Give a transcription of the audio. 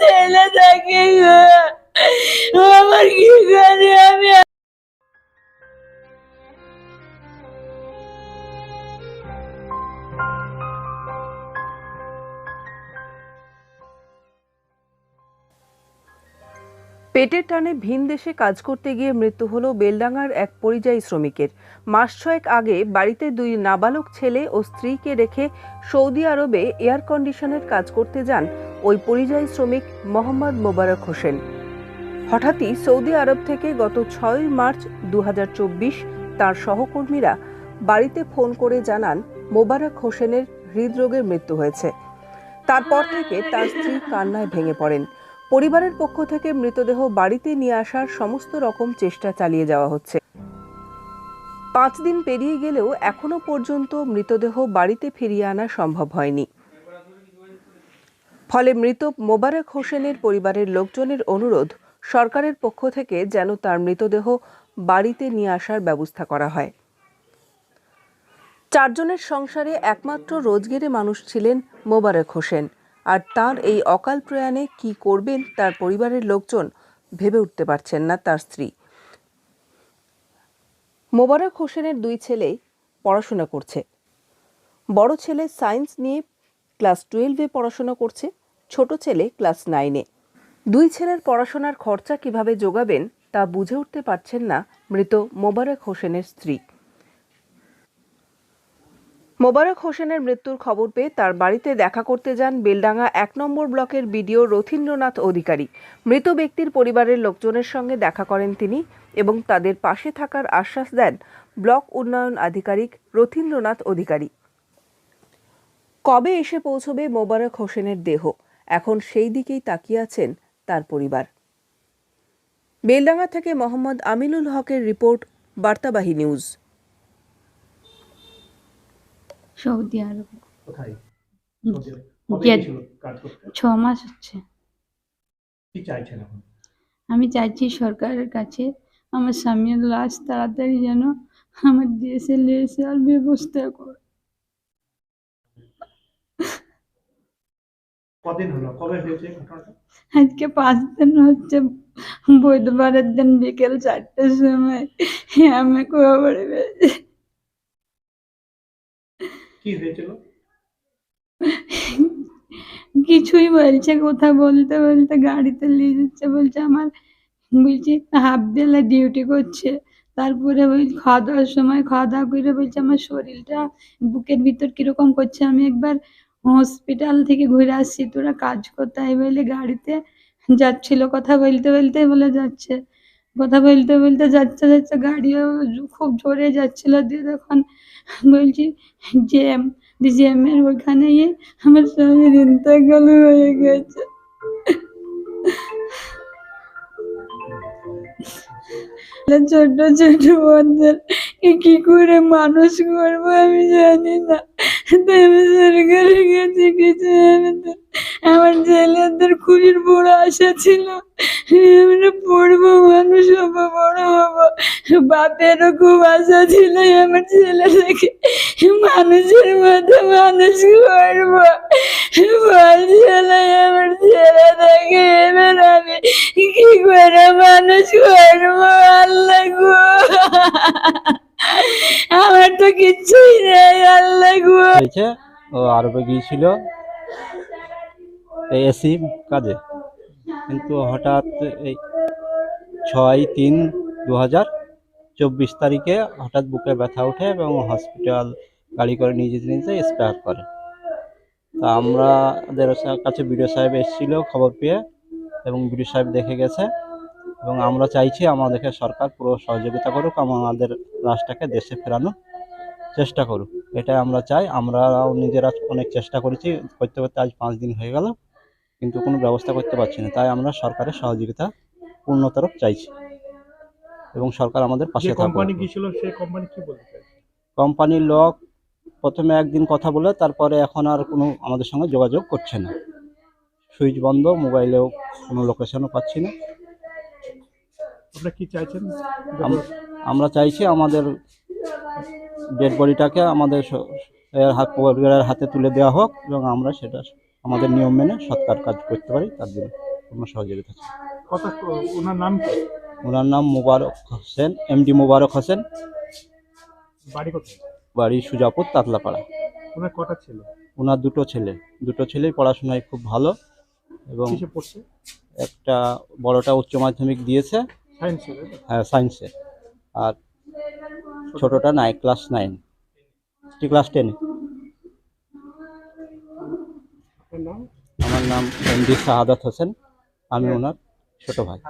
ছেলে থাকে আমার কি করে আমি পেটের টানে ভিন দেশে কাজ করতে গিয়ে মৃত্যু হলো বেলডাঙ্গার এক পরিযায়ী শ্রমিকের। মাস ছয়েক আগে বাড়িতে দুই নাবালক ছেলে ও স্ত্রীকে রেখে সৌদি আরবে এয়ার কন্ডিশনের কাজ করতে যান ওই পরিযায়ী শ্রমিক মোহাম্মদ মোবারক হোসেন। হঠাৎই সৌদি আরব থেকে গত ছয় মার্চ দু হাজার চব্বিশ তার সহকর্মীরা বাড়িতে ফোন করে জানান, মোবারক হোসেনের হৃদরোগের মৃত্যু হয়েছে। তারপর থেকে তার স্ত্রী কান্নায় ভেঙে পড়েন। পরিবারের পক্ষ থেকে মৃতদেহ বাড়িতে নিয়ে আসার সমস্ত রকম চেষ্টা চালিয়ে যাওয়া হচ্ছে। পাঁচ দিন পেরিয়ে গেলেও এখনও পর্যন্ত মৃতদেহ বাড়িতে ফিরিয়ে আনা সম্ভব হয়নি। ফলে মৃত মোবারক হোসেনের পরিবারের লোকজনের অনুরোধ সরকারের পক্ষ থেকে যেন তার মৃতদেহ বাড়িতে নিয়ে আসার ব্যবস্থা করা হয়। চারজনের সংসারে একমাত্র রোজগেরে মানুষ ছিলেন মোবারক হোসেন। আর তার এই অকাল প্রয়াণে কি করবেন তার পরিবারের লোকজন ভেবে উঠতে পারছেন না তার স্ত্রী। মোবারক হোসেনের দুই ছেলে পড়াশোনা করছে। বড় ছেলে সায়েন্স নিয়ে ক্লাস টুয়েলভে পড়াশোনা করছে, ছোট ছেলে ক্লাস নাইনে। দুই ছেলের পড়াশোনার খরচা কীভাবে যোগাবেন তা বুঝে উঠতে পারছেন না মৃত মোবারক হোসেনের স্ত্রী। মোবারক হোসেনের মৃত্যুর খবর পেয়ে তার বাড়িতে দেখা করতে যান বেলডাঙ্গা এক নম্বর ব্লকের বিডিও রথীন্দ্রনাথ অধিকারী। মৃত ব্যক্তির পরিবারের লোকজনের সঙ্গে দেখা করেন তিনি এবং তাদের পাশে থাকার আশ্বাস দেন ব্লক উন্নয়ন আধিকারিক রথীন্দ্রনাথ অধিকারী। কবে এসে পৌঁছবে মোবারক হোসেনের দেহ? এখন সেই দিকেই তাকিয়ে আছেন তার পরিবার। বেলডাঙ্গা থেকে মোহাম্মদ আমিনুল হকের রিপোর্ট, বার্তাবাহী নিউজ। Saudi Arab. কোথায়? ছ মাস হচ্ছে। কি চাইছেন এখন? আমি চাইছি সরকারের কাছে আমার স্বামীর লাশ তাড়াতাড়ি যেন আমার দেশে নিয়ে আসার ব্যবস্থা করে। কদিন হলো? কবে হয়েছে আজকে পাঁচ দিন হচ্ছে বুধবারের দিন বিকেল চারটের সময় আমি খবরে পেয়েছি। কি হয়েছিল? কিছুই বলছে, কথা বলতে বলতে গাড়িতে নিয়ে যাচ্ছে, বলছে আমার বলছি হাফ বেলা ডিউটি করছে। তারপরে ওই খাওয়া দাওয়ার সময় খাওয়া দাওয়া করে বলছে আমার শরীরটা বুকের ভিতর কীরকম করছে, আমি একবার হসপিটাল থেকে ঘুরে আসছি, তোরা কাজ করতে বলে গাড়িতে যাচ্ছিল, কথা বলতে বলতে বলে যাচ্ছে। কথা বলতে বলতে যাচ্ছে যাচ্ছে, গাড়িও খুব জোরে যাচ্ছিল, দিয়ে তখন বলছি, জ্যাম জ্যামের ওইখানে গিয়ে আমার স্বামীর ইন্তেকাল হয়ে গেছে। ছোট ছোট বন্ধুর কি করে মানুষ করব আমি জানি না। আমি সরকারের কাছে কিছু আমার ছেলেদের খুবই বড় আশা ছিল আমরা পড়ব, মানুষ হব, বড় হব। বাপেরও খুব আশা ছিল আমার ছেলেটাকে মানুষের মতো মানুষ করব। বলছিলাম আমার ছেলেটাকে এবার আমি কি করে মানুষ করব? আল্লাহ গো। আমার তো কিচ্ছুই নেই, আল্লাহ ও, আরবে গিয়েছিল এই এসি কাজে। কিন্তু হঠাৎ এই ছয় তিন দু হাজার চব্বিশ তারিখে হঠাৎ বুকে ব্যথা ওঠে এবং হসপিটাল গাড়ি করে নিয়ে যেতে নিতে এক্সপায়ার করে। তা আমাদের কাছে বিডিও সাহেব এসেছিল খবর পেয়ে এবং বিডিও সাহেব দেখে গেছে। এবং আমরা চাইছি আমাদেরকে সরকার পুরো সহযোগিতা করুক আমাদের লাশটাকে দেশে ফেরানোর চেষ্টা করুক। এটাই আমরা চাই। আমরাও নিজেরা অনেক চেষ্টা করেছি করতে করতে আজ পাঁচ দিন হয়ে গেল কিন্তু কোনো ব্যবস্থা করতে পারছি না। তাই আমরা সরকারের সহযোগিতা পূর্ণতর চাইছি এবং সরকার আমাদের পাশে কোম্পানি থাকবে গিয়েছিল সেই কোম্পানি কি বলতে চাইছে? কোম্পানির লোক প্রথমে একদিন কথা বলে তারপরে এখন আর কোনো আমাদের সঙ্গে যোগাযোগ করছে না। সুইচ বন্ধ মোবাইলেও কোনো লোকেশনও পাচ্ছি না। আপনারা কি চাইছেন? আম- আমরা চাইছি আমাদের ডেড বডিটাকে আমাদের হাত পরিবারের হাতে তুলে দেওয়া হোক এবং আমরা সেটা আমাদের নিয়ম মেনে সৎকার কাজ করতে পারি তার জন্য পূর্ণ সহযোগিতা চাই। কথা ওনার নাম কি? ওনার নাম মোবারক হোসেন এমডি মোবারক হোসেন। বাড়ি কোথায়? বাড়ি সুজাপুর তাতলাপাড়া। ওনার কটা ছিল? ওনার দুটো ছেলে। দুটো ছেলেই পড়াশোনায় খুব ভালো এবং একটা বড়টা উচ্চ মাধ্যমিক দিয়েছে। হ্যাঁ সায়েন্সে আর ছোটটা নাই ক্লাস নাইন ক্লাস টেনে আমার নাম এম এমডি শাহাদাত হোসেন। আমি ওনার ছোট ভাই।